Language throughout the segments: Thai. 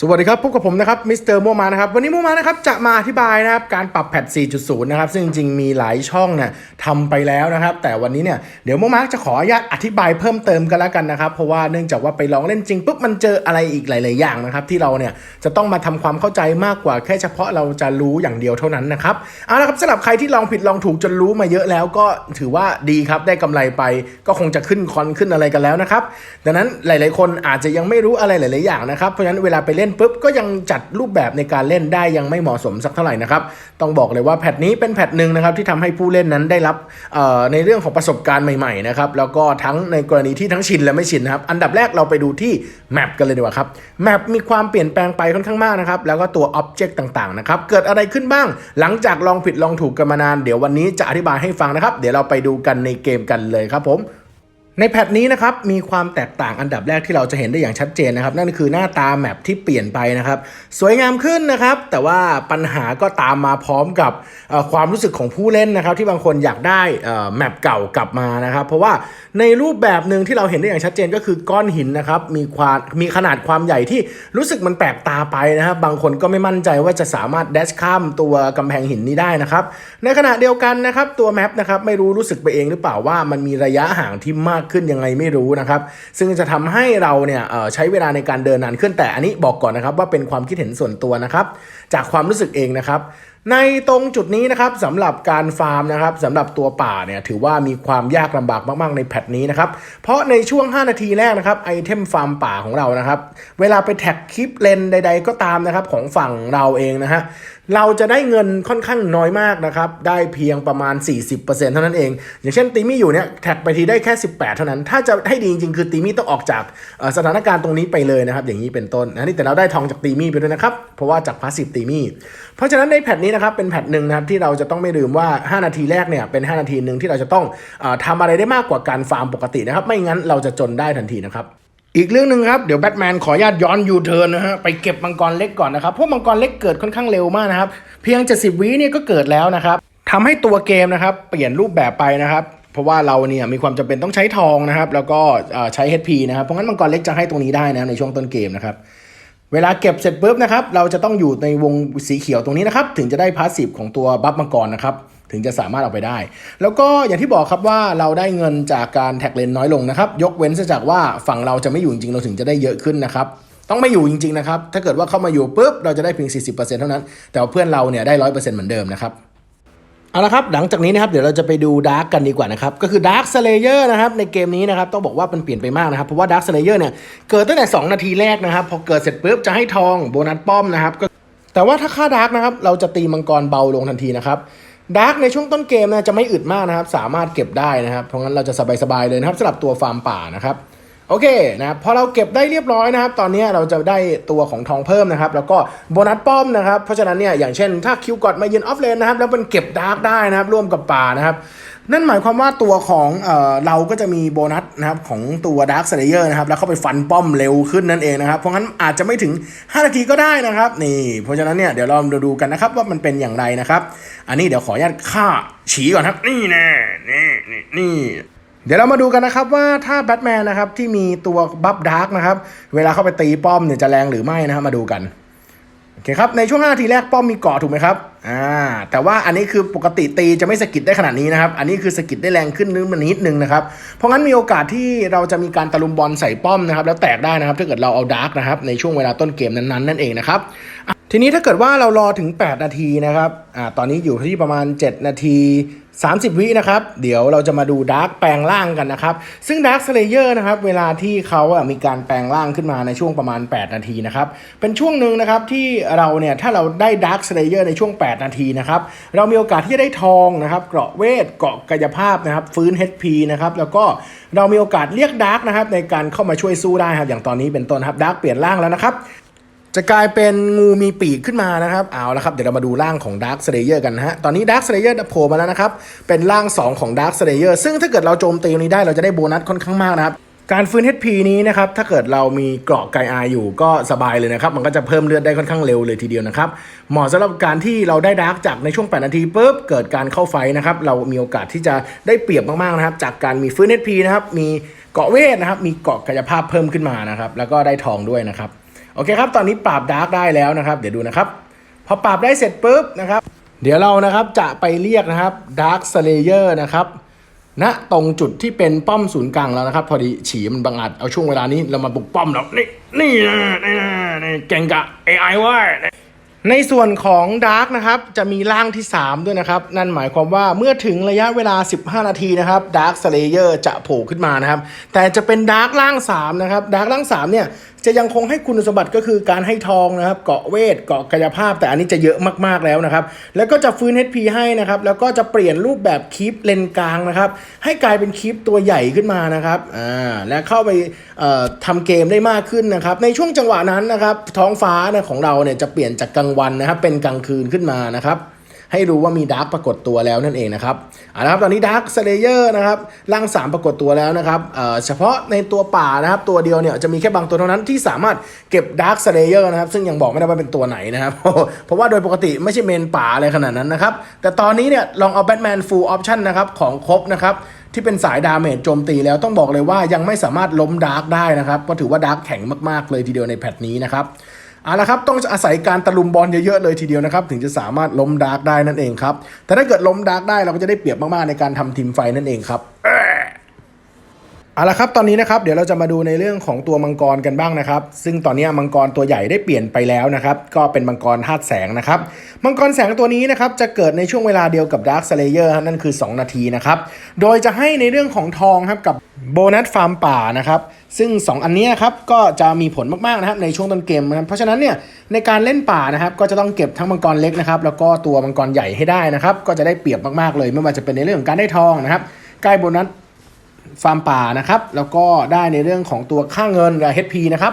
สวัสดีครับพบกับผมนะครับมิสเตอร์โมมานะครับวันนี้โมมานะครับจะมาอธิบายนะครับการปรับแพท 4.0 นะครับซึ่งจริงๆมีหลายช่องเนี่ยทำไปแล้วนะครับ แต่วันนี้เนี่ยเดี๋ยวโมมาจะขออนุญาตอธิบายเพิ่มเติมกันแล้วกันนะครับ เพราะว่าเนื่องจากว่าไปลองเล่นจริงปุ๊บมันเจออะไรอีกหลาย ๆ อย่างนะครับ ที่เราเนี่ยจะต้องมาทำความเข้าใจมากกว่าแค่เฉพาะเราจะรู้อย่างเดียวเท่านั้นนะครับเอาละครับสำหรับใครที่ลองผิดลองถูกจนรู้มาเยอะแล้วก็ถือว่าดีครับได้กำไรไปก็คงจะขึ้นคอนขึ้นอะไรกันแล้วนะครับดังนั้นหลาย ๆ คนอาจจะยังไม่รู้อะไรหลาย ๆ อย่างนะครับเพราะฉะนั้นเวลาไปเล่นปุ๊บก็ยังจัดรูปแบบในการเล่นได้ยังไม่เหมาะสมสักเท่าไหร่นะครับต้องบอกเลยว่าแพทนี้เป็นแพทหนึ่งนะครับที่ทำให้ผู้เล่นนั้นได้รับในเรื่องของประสบการณ์ใหม่ๆนะครับแล้วก็ทั้งในกรณีที่ทั้งชินและไม่ชินนะครับอันดับแรกเราไปดูที่แมปกันเลยดีกว่าครับแมปมีความเปลี่ยนแปลงไปค่อนข้างมากนะครับแล้วก็ตัวอ็อบเจกต์ต่างๆนะครับเกิดอะไรขึ้นบ้าง หลังจากลองผิดลองถูกกันมานาน เดี๋ยววันนี้จะอธิบายให้ฟังนะครับ เดี๋ยวเราไปดูกันในเกมกันเลยครับผม ในแพทนี้นะครับมีความแตกต่างอันดับแรกที่เราจะเห็นได้อย่างชัดเจนนะครับ นั่นคือหน้าตาแมปที่เปลี่ยนไปนะครับ สวยงามขึ้นนะครับ แต่ว่าปัญหาก็ตามมาพร้อมกับความรู้สึกของผู้เล่นนะครับ ที่บางคนอยากได้แมปเก่ากลับมานะครับ เพราะว่าในรูปแบบหนึ่งที่เราเห็นได้อย่างชัดเจนก็คือก้อนหินนะครับมีความมีขนาดความใหญ่ที่รู้สึกมันแปลกตาไปนะครับ บางคนก็ไม่มั่นใจว่าจะสามารถเดชข้ามตัวกำแพงหินนี้ได้นะครับในขณะเดียวกันนะครับตัวแมปนะครับไม่รู้รู้สึกไปเองหรือเปล่าว่ามันมีระยะห่างที่มากขึ้นยังไงไม่รู้นะครับ ซึ่งจะทำให้เราเนี่ยใช้เวลาในการเดินนานขึ้นแต่อันนี้บอกก่อนนะครับว่าเป็นความคิดเห็นส่วนตัวนะครับ จากความรู้สึกเองนะครับในตรงจุดนี้นะครับสำหรับการฟาร์มนะครับสำหรับตัวป่าเนี่ยถือว่ามีความยากลำบากมากๆในแพทนี้นะครับเพราะในช่วง 5 นาทีแรกนะครับไอเทมฟาร์มป่าของเรานะครับ เวลาไปแท็กคลิปเลนใด ๆ ก็ตามนะครับของฝั่งเราเองนะฮะ เราจะได้เงินค่อนข้างน้อยมากนะครับ ได้เพียงประมาณ 40%เท่านั้นเอง อย่างเช่นตีมี่อยู่เนี่ยแท็กไปทีได้แค่ 18 เท่านั้น ถ้าจะให้ดีจริงๆ คือตีมี่ต้องออกจากสถานการณ์ตรงนี้ไปเลยนะครับ อย่างนี้เป็นต้นนะนี่แต่เราได้ทองจากตีมี่ไปด้วยนะครับ เพราะว่าจากพาสซีฟตีมี่ เพราะฉะนั้นในแพทนี้นะครับเป็นแพทหนึ่งนะครับที่เราจะต้องไม่ลืมว่า 5 นาทีแรกเนี่ยเป็น 5 นาทีหนึ่งที่เราจะต้องออทำอะไรได้มากกว่าการฟาร์มปกตินะครับ ไม่งั้นเราจะจนได้ทันทีนะครับ อีกเรื่องหนึ่งครับ เดี๋ยวแบทแมนขออนุญาตย้อนยูเทิร์นนะฮะ ไปเก็บมังกรเล็กก่อนนะครับ เพราะมังกรเล็กเกิดค่อนข้างเร็วมากนะครับ เพียง 70 วิเนี่ยก็เกิดแล้วนะครับทำให้ตัวเกมนะครับ เปลี่ยนรูปแบบไปนะครับ เพราะว่าเราเนี่ยมีความจำเป็นต้องใช้ทองนะครับ แล้วก็ใช้ HP นะครับ เพราะงั้นมังกรเล็กจะให้ตรงนี้ได้นะในช่วงต้นเกมนะครับ เวลาเก็บเสร็จปุ๊บนะครับ เราจะต้องอยู่ในวงสีเขียวตรงนี้นะครับ ถึงจะได้พาสซีฟของตัวบัฟมังกรนะครับ ถึงจะสามารถเอาไปได้ แล้วก็อย่างที่บอกครับว่าเราได้เงินจากการแท็กเลนน้อยลงนะครับ ยกเว้นซะจากว่าฝั่งเราจะไม่อยู่จริงๆ เราถึงจะได้เยอะขึ้นนะครับ ต้องไม่อยู่จริงๆนะครับ ถ้าเกิดว่าเข้ามาอยู่ปุ๊บเราจะได้เพียง 40%เท่านั้น แต่เพื่อนเราเนี่ยได้ 100%เหมือนเดิมนะครับเอาละครับหลังจากนี้นะครับเดี๋ยวเราจะไปดูดาร์กกันดีกว่านะครับก็คือดาร์กสเลเยอร์นะครับในเกมนี้นะครับต้องบอกว่ามันเปลี่ยนไปมากนะครับเพราะว่าดาร์กสเลเยอร์เนี่ยเกิดตั้งแต่ 2 นาทีแรกนะครับพอเกิดเสร็จปุ๊บจะให้ทองโบนัสป้อมนะครับแต่ว่าถ้าค่าดาร์กนะครับเราจะตีมังกรเบาลงทันทีนะครับ ดาร์กในช่วงต้นเกมนะจะไม่อึดมากนะครับ สามารถเก็บได้นะครับ เพราะงั้นเราจะสบายๆเลยนะครับสำหรับตัวฟาร์มป่านะครับโอเคนะครับพอเราเก็บได้เรียบร้อยนะครับ ตอนนี้เราจะได้ตัวของทองเพิ่มนะครับ แล้วก็โบนัสป้อมนะครับ เพราะฉะนั้นเนี่ยอย่างเช่นถ้าคิวกอดมายืนออฟเลนนะครับ แล้วมันเก็บดาร์กได้นะครับ ร่วมกับป่านะครับ นั่นหมายความว่าตัวของเออเราก็จะมีโบนัสนะครับของตัวดาร์ s สเลเยอร์นะครับ แล้วเข้าไปฟันป้อมเร็วขึ้นนั่นเองนะครับ เพราะงั้นอาจจะไม่ถึง 5 นาทีก็ได้นะครับ นี่ เพราะฉะนั้นเนี่ยเดี๋ยวเรามาดูกันนะครับว่ามันเป็นอย่างไรนะครับ อันนี้เดี๋ยวขออนุญาตฆ่าฉีก่อนครับ นี่แน่นี่นี่นี่เดี๋ยวเรามาดูกันนะครับว่าถ้าแบทแมนนะครับที่มีตัวบัฟดาร์กนะครับ เวลาเข้าไปตีป้อมเนี่ยจะแรงหรือไม่นะครับมาดูกัน โอเคครับในช่วง5นาทีแรกป้อมมีเกาะถูกไหมครับอ่าแต่ว่าอันนี้คือปกติตีจะไม่สะกิดได้ขนาดนี้นะครับ อันนี้คือสะกิดได้แรงขึ้นนิดนิดนึงนะครับ เพราะงั้นมีโอกาสที่เราจะมีการตะลุมบอลใส่ป้อมนะครับแล้วแตกได้นะครับถ้าเกิดเราเอาดาร์กนะครับในช่วงเวลาต้นเกมนั้นๆนั่นเองนะครับ ทีนี้ถ้าเกิดว่าเรารอถึง 8 นาทีนะครับอ่าตอนนี้อยู่ที่ประมาณ 7 นาที 30 วินะครับ เดี๋ยวเราจะมาดูดาร์กแปลงร่างกันนะครับ ซึ่งดาร์กสเลเยอร์นะครับ เวลาที่เขาอะมีการแปลงร่างขึ้นมาในช่วงประมาณ 8 นาทีนะครับ เป็นช่วงหนึ่งนะครับที่เราเนี่ย ถ้าเราได้ดาร์กสเลเยอร์ในช่วง 8 นาทีนะครับ เรามีโอกาสที่จะได้ทองนะครับ เกราะเวท เกราะกายภาพนะครับ ฟื้น HP นะครับ แล้วก็เรามีโอกาสเรียกดาร์กนะครับในการเข้ามาช่วยสู้ได้ครับ อย่างตอนนี้เป็นต้นครับ ดาร์กเปลี่ยนร่างแล้วนะครับ จะกลายเป็นงูมีปีกขึ้นมานะครับ เอาละครับ เดี๋ยวเรามาดูร่างของ Dark Slayer กันนะฮะ ตอนนี้ Dark Slayer โผล่มาแล้วนะครับ เป็นร่าง 2 ของ Dark Slayer ซึ่งถ้าเกิดเราโจมตีตรงนี้ได้เราจะได้โบนัสค่อนข้างมากนะครับ การฟื้น HP นี้นะครับ ถ้าเกิดเรามีเกราะไกอาอยู่ก็สบายเลยนะครับ มันก็จะเพิ่มเลือดได้ค่อนข้างเร็วเลยทีเดียวนะครับ เหมาะสำหรับการที่เราได้ดาร์กจากในช่วง 8 นาทีปุ๊บเกิดการเข้าไฟนะครับ เรามีโอกาสที่จะได้เปรียบมากๆนะครับ จากการมีฟื้น HP นะครับ มีเกราะเวทนะครับ มีเกราะกายภาพเพิ่มขึ้นมานะครับ แล้วก็ได้ทองด้วยนะครับ โอเคครับตอนนี้ปราบดาร์กได้แล้วนะครับ เดี๋ยวดูนะครับ พอปราบได้เสร็จปุ๊บนะครับ เดี๋ยวเรานะครับจะไปเรียกนะครับดาร์กสเลเยอร์นะครับณตรงจุดที่เป็นป้อมศูนย์กลางแล้วนะครับ พอดีฉีมันบังอาจเอาช่วงเวลานี้เรามาบุกป้อมแล้วนี่นี่นะนี่นะนี่เก่งกะ AI เว่าในส่วนของดาร์กนะครับจะมีร่างที่ 3 ด้วยนะครับ นั่นหมายความว่าเมื่อถึงระยะเวลา 15 นาทีนะครับดาร์กสเลเยอร์จะโผล่ขึ้นมานะครับ แต่จะเป็นดาร์กร่าง3นะครับดาร์กร่าง3เนี่ย จะยังคงให้คุณสมบัติก็คือการให้ทองนะครับเกาะเวทเกาะกายภาพ แต่อันนี้จะเยอะมากๆแล้วนะครับ แล้วก็จะฟื้น HP ให้นะครับแล้วก็จะเปลี่ยนรูปแบบคลิปเลนกลางนะครับให้กลายเป็นคลิปตัวใหญ่ขึ้นมานะครับอ่าและเข้าไปเอ่อทำเกมได้มากขึ้นนะครับในช่วงจังหวะนั้นนะครับท้องฟ้าของเราเนี่ยจะเปลี่ยนจากกลางวันนะครับเป็นกลางคืนขึ้นมานะครับ ให้รู้ว่ามีดาร์กปรากฏตัวแล้วนั่นเองนะครับเอาละครับตอนนี้ดาร์กสเลเยอร์นะครับร่างสามปรากฏตัวแล้วนะครับเอ่อเฉพาะในตัวป่านะครับตัวเดียวเนี่ยจะมีแค่บางตัวเท่านั้นที่สามารถเก็บดาร์กสเลเยอร์นะครับซึ่งยังบอกไม่ได้ว่าเป็นตัวไหนนะครับ เพราะว่าโดยปกติไม่ใช่เมนป่าอะไรขนาดนั้นนะครับแต่ตอนนี้เนี่ยลองเอาแบทแมนฟูลออปชั่นนะครับของครบนะครับที่เป็นสายดาเมจโจมตีแล้วต้องบอกเลยว่ายังไม่สามารถล้มดาร์กได้นะครับก็ถือว่าดาร์กแข็งมากๆเลยทีเดียวในแพทนี้นะครับ เอาละครับต้องอาศัยการตะลุมบอลเยอะๆเลยทีเดียวนะครับ ถึงจะสามารถล้มดาร์กได้นั่นเองครับแต่ถ้าเกิดล้มดาร์กได้เราก็จะได้เปรียบมากๆในการทำทีมไฟนั่นเองครับ เอาละครับตอนนี้นะครับเดี๋ยวเราจะมาดูในเรื่องของตัวมังกรกันบ้างนะครับ ซึ่งตอนนี้มังกรตัวใหญ่ได้เปลี่ยนไปแล้วนะครับ ก็เป็นมังกรธาตุแสงนะครับ มังกรแสงตัวนี้นะครับจะเกิดในช่วงเวลาเดียวกับดาร์คสเลเยอร์นั่นคือ 2 นาทีนะครับ โดยจะให้ในเรื่องของทองครับกับโบนัสฟาร์มป่านะครับ ซึ่ง 2 อันนี้ครับก็จะมีผลมากๆนะครับในช่วงต้นเกมนะเพราะฉะนั้นเนี่ยในการเล่นป่านะครับก็จะต้องเก็บทั้งมังกรเล็กนะครับแล้วก็ตัวมังกรใหญ่ให้ได้นะครับ ก็จะได้เปรียบมากๆเลย ไม่ว่าจะเป็นในเรื่องของการได้ทองนะครับใกล้โบนัส ฟาร์มป่านะครับ แล้วก็ได้ในเรื่องของตัวค่าเงินกับ HP นะครับ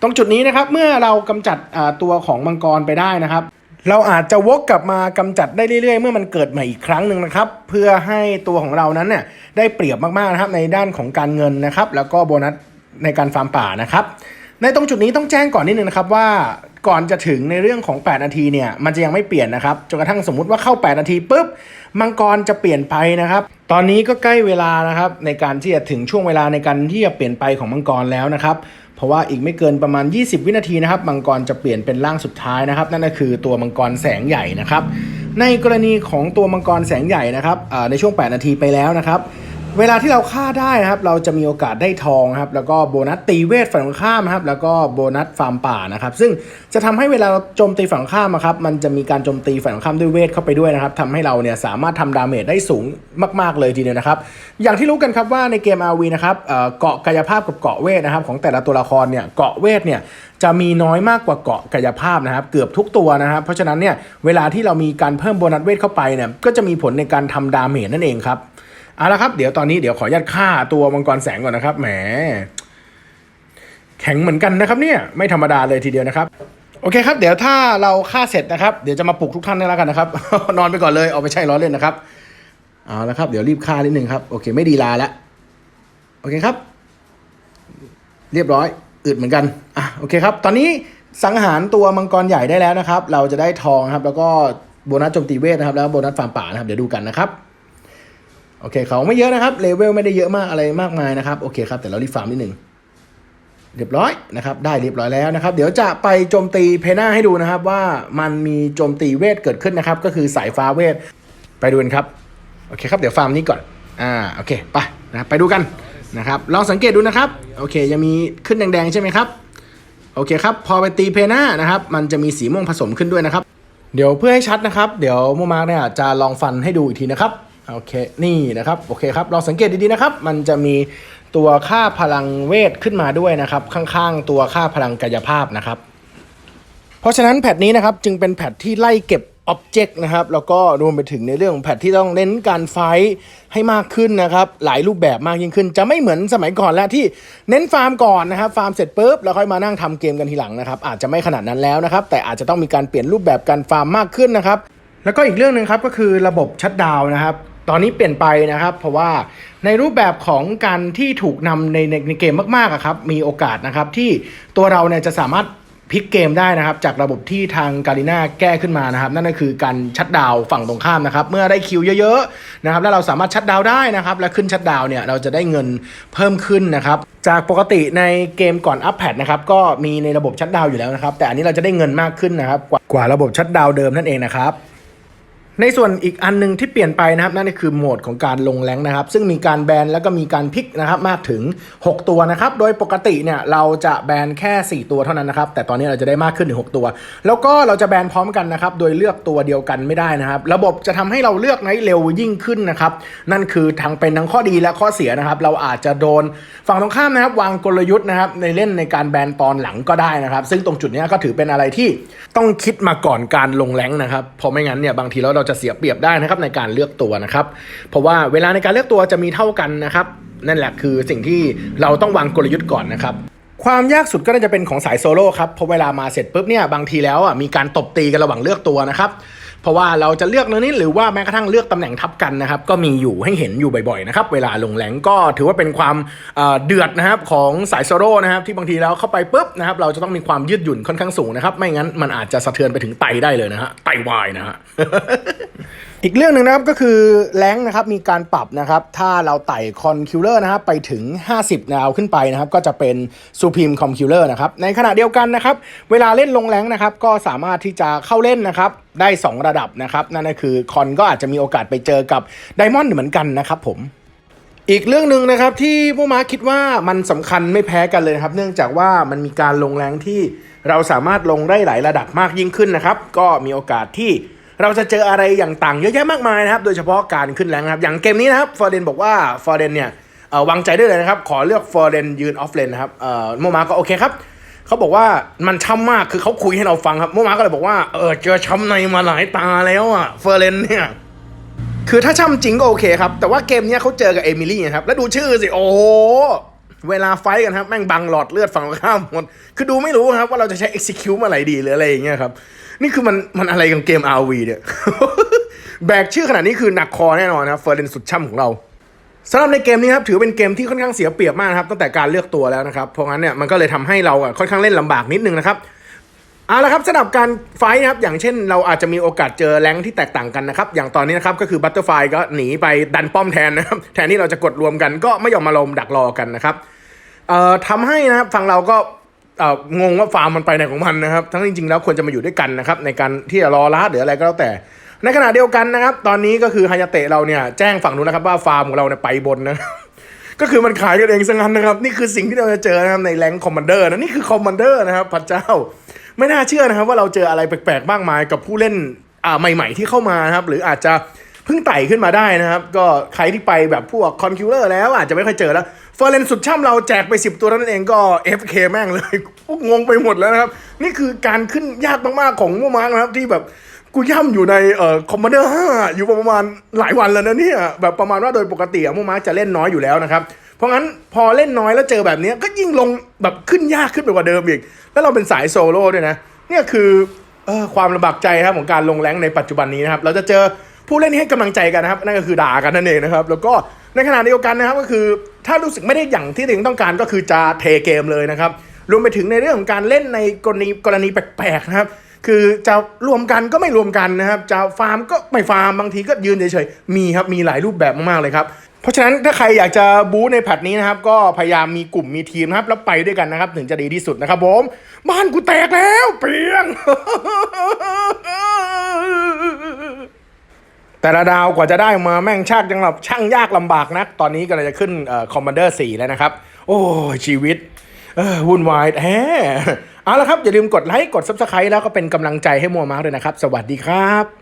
ตรงจุดนี้นะครับเมื่อเรากำจัดตัวของมังกรไปได้นะครับ เราอาจจะวกกลับมากำจัดได้เรื่อยๆ เมื่อมันเกิดใหม่อีกครั้งหนึ่งนะครับ เพื่อให้ตัวของเรานั้นเนี่ยได้เปรียบมากๆนะครับในด้านของการเงินนะครับ แล้วก็โบนัสในการฟาร์มป่านะครับ ในตรงจุดนี้ต้องแจ้งก่อนนิดนึงนะครับว่าก่อนจะถึงในเรื่องของ 8 นาทีเนี่ยมันจะยังไม่เปลี่ยนนะครับจนกระทั่งสมมุติว่าเข้า 8 นาทีปุ๊บมังกรจะเปลี่ยนไปนะครับ ตอนนี้ก็ใกล้เวลานะครับในการที่จะถึงช่วงเวลาในการที่จะเปลี่ยนไปของมังกรแล้วนะครับ เพราะว่าอีกไม่เกินประมาณ 20 วินาทีนะครับมังกรจะเปลี่ยนเป็นร่างสุดท้ายนะครับ นั่นก็คือตัวมังกรแสงใหญ่นะครับ ในกรณีของตัวมังกรแสงใหญ่นะครับในช่วง 8 นาทีไปแล้วนะครับ เวลาที่เราฆ่าได้นะครับ เราจะมีโอกาสได้ทองครับ แล้วก็โบนัสตีเวทฝั่งข้ามครับ แล้วก็โบนัสฟาร์มป่านะครับ ซึ่งจะทำให้เวลาเราโจมตีฝั่งข้ามครับ มันจะมีการโจมตีฝั่งข้ามด้วยเวทเข้าไปด้วยนะครับทำให้เราเนี่ยสามารถทำดาเมจได้สูงมาก ๆ เลยทีเดียวนะครับ อย่างที่รู้กันครับว่าในเกม RV นะครับเอ่อเกาะกายภาพกับเกาะเวทนะครับ ของแต่ละตัวละครเนี่ย เกาะเวทเนี่ยจะมีน้อยมากกว่าเกาะกายภาพนะครับ เกือบทุกตัวนะครับ เพราะฉะนั้นเนี่ยเวลาที่เรามีการเพิ่มโบนัสเวทเข้าไปเนี่ย ก็จะมีผลในการทำดาเมจนั่นเองครับ เอาละครับ เดี๋ยวตอนนี้เดี๋ยวขออนุญาตฆ่าตัวมังกรแสงก่อนนะครับ แหม แข็งเหมือนกันนะครับ เนี่ย ไม่ธรรมดาเลยทีเดียวนะครับ โอเคครับ เดี๋ยวถ้าเราฆ่าเสร็จนะครับ เดี๋ยวจะมาปลุกทุกท่านได้แล้วกันนะครับ นอนไปก่อนเลยเอาไปใช้ล้อเล่นนะครับ เอาละครับ เดี๋ยวรีบฆ่านิดนึงครับ โอเค ไม่ดีลาแล้วโอเคครับ เรียบร้อย อึดเหมือนกัน อะ โอเคครับ ตอนนี้สังหารตัวมังกรใหญ่ได้แล้วนะครับ เราจะได้ทองครับ แล้วก็โบนัสโจมตีเวทนะครับ แล้วโบนัสฟาร์มป่านะครับ เดี๋ยวดูกันนะครับ โอเคเขาไม่เยอะนะครับเลเวลไม่ได้เยอะมากอะไรมากมายนะครับโอเคครับแต่เรารีฟาร์มนิดหนึ่งเรียบร้อยนะครับได้เรียบร้อยแล้วนะครับ เดี๋ยวจะไปโจมตีเพน่าให้ดูนะครับ ว่ามันมีโจมตีเวทเกิดขึ้นนะครับ ก็คือสายฟ้าเวทไปดูกันครับโอเคครับเดี๋ยวฟาร์มนี้ก่อนอ่าโอเคไปนะไปดูกันนะครับลองสังเกตดูนะครับโอเคยังมีขึ้นแดงๆใช่ไหมครับโอเคครับพอไปตีเพน่านะครับมันจะมีสีม่วงผสมขึ้นด้วยนะครับ เดี๋ยวเพื่อให้ชัดนะครับ เดี๋ยวโมมาร์กเนี่ยจะลองฟันให้ดูอีกทีนะครับ โอเค นี่นะครับ โอเคครับลองสังเกตดีๆนะครับ มันจะมีตัวค่าพลังเวทขึ้นมาด้วยนะครับ ข้างๆ ตัวค่าพลังกายภาพนะครับ เพราะฉะนั้นแพทนี้นะครับจึงเป็นแพทที่ไล่เก็บอ็อบเจกต์นะครับ แล้วก็รวมไปถึงในเรื่องของแพทที่ต้องเน้นการไฟท์ให้มากขึ้นนะครับ หลายรูปแบบมากยิ่งขึ้น จะไม่เหมือนสมัยก่อนแล้วที่เน้นฟาร์มก่อนนะครับ ฟาร์มเสร็จปุ๊บแล้วค่อยมานั่งทำเกมกันทีหลังนะครับ อาจจะไม่ขนาดนั้นแล้วนะครับ แต่อาจจะต้องมีการเปลี่ยนรูปแบบการฟาร์มมากขึ้นนะครับ แล้วก็อีกเรื่องหนึ่งครับก็คือระบบชัดดาวนะครับ ตอนนี้เปลี่ยนไปนะครับ เพราะว่าในรูปแบบของการที่ถูกนำในในในเกมมากๆอะครับมีโอกาสนะครับที่ตัวเราเนี่ยจะสามารถพลิกเกมได้นะครับ จากระบบที่ทางการีน่าแก้ขึ้นมานะครับ นั่นก็คือการชัดดาวฝั่งตรงข้ามนะครับ เมื่อได้คิวเยอะๆนะครับ แล้วเราสามารถชัดดาวได้นะครับ และขึ้นชัดดาวเนี่ยเราจะได้เงินเพิ่มขึ้นนะครับ จากปกติในเกมก่อนอัปแพดนะครับก็มีในระบบชัดดาวอยู่แล้วนะครับ แต่อันนี้เราจะได้เงินมากขึ้นนะครับ กว่ากว่าระบบชัดดาวเดิมนั่นเองนะครับ ในส่วนอีกอันหนึงที่เปลี่ยนไปนะครับนั่นก็คือโหมดของการลงแรงนะครับ ซึ่งมีการแบนแล้วก็มีการพลิกนะครับมากถึง 6 ตัวนะครับ โดยปกติเนี่ยเราจะแบนแค่ 4 ตัวเท่านั้นนะครับ แต่ตอนนี้เราจะได้มากขึ้นถึง 6 ตัว แล้วก็เราจะแบนพร้อมกันนะครับ โดยเลือกตัวเดียวกันไม่ได้นะครับ ระบบจะทำให้เราเลือกไนเร็วยิ่งขึ้นนะครับ นั่นคือทั้งเป็นทั้งข้อดีและข้อเสียนะครับ เราอาจจะโดนฝั่งตรงข้ามนะครับ วางกลยุทธ์นะครับ ในเล่นในการแบนตอนหลังก็ได้นะครับ ซึ่งตรงจุดนี้ก็ถือเป็นอะไรที่ต้องคิดมาก่อนการลงแรงนะครับเพราะไม่งั้นเนี่ยบางทีแล้วเราจะเสียเปรียบได้นะครับในการเลือกตัวนะครับ เพราะว่าเวลาในการเลือกตัวจะมีเท่ากันนะครับ นั่นแหละคือสิ่งที่เราต้องวางกลยุทธ์ก่อนนะครับความยากสุดก็น่าจะเป็นของสายโซโล่ครับเพราะเวลามาเสร็จปุ๊บเนี่ยบางทีแล้วอะมีการตบตีกันระหว่างเลือกตัวนะครับ เพราะว่าเราจะเลือกเนื้อนี้หรือว่าแม้กระทั่งเลือกตำแหน่งทับกันนะครับก็มีอยู่ให้เห็นอยู่บ่อยๆนะครับเวลาลงแรงก็ถือว่าเป็นความเอ่อเดือดนะครับของสายโซโร่นะครับที่บางทีแล้วเข้าไปปุ๊บนะครับเราจะต้องมีความยืดหยุ่นค่อนข้างสูงนะครับไม่งั้นมันอาจจะสะเทือนไปถึงไตได้เลยนะฮะไตวายนะฮะ อีกเรื่องหนึ่งนะครับก็คือแรงนะครับมีการปรับนะครับ ถ้าเราไต่คอนคิวเลอร์นะครับไปถึง 50 ดาวขึ้นไปนะครับ ก็จะเป็นซูพ e มคอมคิวเลอร์นะครับ ในขณะเดียวกันนะครับ เวลาเล่นลงแรงนะครับ ก็สามารถที่จะเข้าเล่นนะครับ ได้ 2 ระดับนะครับ นั่นก็คือคอนก็อาจจะมีโอกาสไปเจอกับไดมอนด์เหมือนกันนะครับผมอีกเรื่องหนึ่งนะครับที่ผู้มาคิดว่ามันสำคัญไม่แพ้กันเลยครับ เนื่องจากว่ามันมีการลงแรงที่เราสามารถลงได้หลายระดับมากยิ่งขึ้นนะครับ ก็มีโอกาสที่ เราจะเจออะไรอย่างต่างเยอะแยะมากมายนะครับ โดยเฉพาะการขึ้นแรงนะครับ อย่างเกมนี้นะครับฟอร์เดนบอกว่าฟอร์เดนเนี่ยวางใจได้เลยนะครับ ขอเลือกฟอร์เดนยืนออฟเลนนะครับเอ่อโมมาก็โอเคครับเขาบอกว่ามันช้ำมากคือเขาคุยให้เราฟังครับโมมาก็เลยบอกว่าเออเจอช้ำในมาหลายตาแล้วอะฟอร์เรนเนี่ยคือถ้าช่ำจริงก็โอเคครับแต่ว่าเกมเนี้ยเขาเจอกับเอมิลี่นะครับแล้วดูชื่อสิโอ้ เวลาไฟกันครับ แม่งบังหลอดเลือดฝั่งข้ามหมด คือดูไม่รู้ครับ ว่าเราจะใช้ execute มาอะไรดีหรืออะไรอย่างเงี้ยครับ นี่คือมันมันอะไรกับเกม RV เนี่ยแบกชื่อขนาดนี้คือหนักคอแน่นอนนะครับเฟอร์เรนสุดช่ำของเราสำหรับในเกมนี้ครับถือเป็นเกมที่ค่อนข้างเสียเปรียบมากครับตั้งแต่การเลือกตัวแล้วนะครับเพราะงั้นเนี่ยมันก็เลยทำให้เราอะค่อนข้างเล่นลำบากนิดนึงนะครับ เอาละครับสำหรับการไฟนะครับ อย่างเช่นเราอาจจะมีโอกาสเจอแรงที่แตกต่างกันนะครับ อย่างตอนนี้นะครับก็คือบัตเตอร์ไฟก็หนีไปดันป้อมแทนนะครับ แทนที่เราจะกดรวมกันก็ไม่ยอมมาลมดักรอกันนะครับเอ่อทำให้นะครับฝั่งเราก็เอ่องงว่าฟาร์มมันไปไหนของมันนะครับ ทั้งจริงๆแล้วควรจะมาอยู่ด้วยกันนะครับในการที่จะรอลัดหรืออะไรก็แล้วแต่ ในขณะเดียวกันนะครับ ตอนนี้ก็คือฮายาเตะเราเนี่ยแจ้งฝั่งนู้นนะครับว่าฟาร์มของเราเนี่ยไปบนนะก็คือมันขายกันเองซะงั้นนะครับ นี่คือสิ่งที่เราจะเจอนะครับในแรงคอมมานเดอร์นะนี่คือคอมมานเดอร์นะครับพระเจ้า ไม่น่าเชื่อนะครับว่าเราเจออะไรแปลกๆมากมายกับผู้เล่นอ่าใหม่ ๆ ที่เข้ามานะครับ หรืออาจจะเพิ่งไต่ขึ้นมาได้นะครับ ก็ใครที่ไปแบบพวกคอนคิวเลอร์แล้วอาจจะไม่ค่อยเจอแล้วเฟอร์เรนสุดช่ำเราแจกไป 10 ตัวนั้นเองก็ FK แม่งเลยพวกงงไปหมดแล้วนะครับ นี่คือการขึ้นยากมากๆของมูมาร์กนะครับที่แบบกูย่ำอยู่ในเอ่อคอมมานเดอร์ห้าอยู่ประมาณหลายวันแล้วนะเนี่ยแบบประมาณว่าโดยปกติอะมูมาร์กจะเล่นน้อยอยู่แล้วนะครับ เพราะงั้นพอเล่นน้อยแล้วเจอแบบนี้ก็ยิ่งลงแบบขึ้นยากขึ้นไปกว่าเดิมอีก แล้วเราเป็นสายโซโล่ด้วยนะ เนี่ยคือเออความลำบากใจครับของการลงแรงในปัจจุบันนี้นะครับ เราจะเจอผู้เล่นที่ให้กำลังใจกันนะครับ นั่นก็คือด่ากันนั่นเองนะครับ แล้วก็ในขณะเดียวกันนะครับก็คือถ้ารู้สึกไม่ได้อย่างที่ตัวเองต้องการก็คือจะเทเกมเลยนะครับ รวมไปถึงในเรื่องของการเล่นในกรณีกรณีแปลกๆนะครับ คือจะรวมกันก็ไม่รวมกันนะครับ จะฟาร์มก็ไม่ฟาร์มบางทีก็ยืนเฉยๆมีครับมีหลายรูปแบบมากๆเลยครับ เพราะฉะนั้นถ้าใครอยากจะบู๊ในแพทนี้นะครับ ก็พยายามมีกลุ่มมีทีมนะครับ แล้วไปด้วยกันนะครับ ถึงจะดีที่สุดนะครับผม บ้านกูแตกแล้วเปียง แต่ละดาวกว่าจะได้มาแม่งชากจังหลับช่างยากลำบากนัก ตอนนี้ก็เลยจะขึ้นคอมมานเดอร์สี่แล้วนะครับ โอ้ชีวิตวุ่นวายแฮเอาละครับ อย่าลืมกดไลค์ กด Subscribe แล้วก็เป็นกำลังใจให้มัวมาร์กด้วยนะครับ สวัสดีครับ